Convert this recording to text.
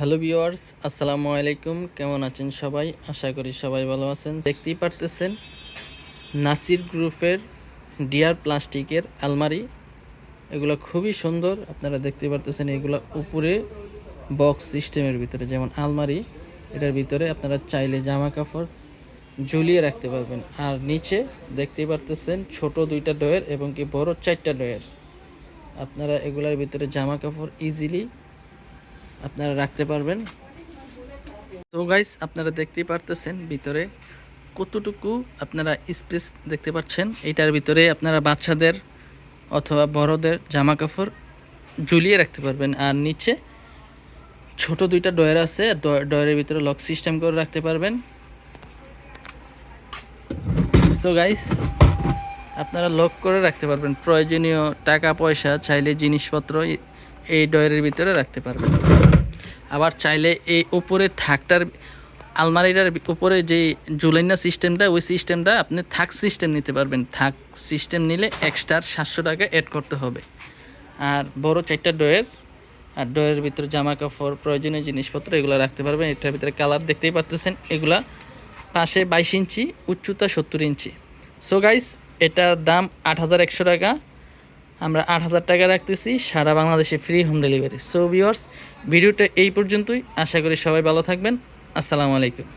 Hello viewers আসসালামু আলাইকুম। কেমন আছেন সবাই? আশা করি সবাই ভালো আছেন। দেখতেই পারতেছেন নাসির গ্রুপের ডিয়ার প্লাস্টিকের আলমারি। এগুলো খুবই সুন্দর, আপনারা দেখতে পারতেছেন এগুলো উপরে বক্স সিস্টেমের ভিতরে, যেমন আলমারি, এটার ভিতরে আপনারা চাইলে জামা কাপড় ঝুলিয়ে রাখতে পারবেন। আর নিচে দেখতেই পারতেছেন ছোট দুইটা ডয়ের এবং কি বড় চারটা ডয়ের আপনারা এগুলোর ভিতরে জামা কাপড় ইজিলি আপনারা রাখতে পারবেন। তো গাইস আপনারা দেখতেই পারতেছেন ভিতরে কতটুকু আপনারা স্পেস দেখতে পাচ্ছেন। এটার ভিতরে আপনারা বাচ্চাদের অথবা বড়দের জামা কাপড় ঝুলিয়ে রাখতে পারবেন। আর নিচে ছোট দুইটা ডয়ার আছে ডয়ারের ভিতরে লক সিস্টেম করে রাখতে পারবেন। সো গাইস আপনারা লক করে রাখতে পারবেন। প্রয়োজনীয় টাকা পয়সা চাইলে জিনিসপত্র এই- ডয়ারের ভিতরে রাখতে পারবেন। আবার চাইলে এই উপরে থাকটার আলমারিটার উপরে যে জুলাইনা সিস্টেমটা, ওই সিস্টেমটা আপনি থাক সিস্টেম নিতে পারবেন। থাক সিস্টেম নিলে এক্সট্রা সাতশো টাকা অ্যাড করতে হবে। আর বড় চারটা ডয়ের, আর ডয়ের ভিতরে জামা কাপড় প্রয়োজনীয় জিনিসপত্র এগুলো রাখতে পারবেন। এটার ভিতরে কালার দেখতেই পারতেছেন, এগুলা পাশে বাইশ ইঞ্চি, উচ্চতা সত্তর ইঞ্চি। সো গাইস এটার দাম আট হাজার একশো টাকা। আমরা আট হাজার টাকা রাখতেছি, সারা বাংলাদেশে free home delivery so viewers ভিডিওটা এই পর্যন্তই। আশা করি সবাই ভালো থাকবেন। আসসালামু আলাইকুম।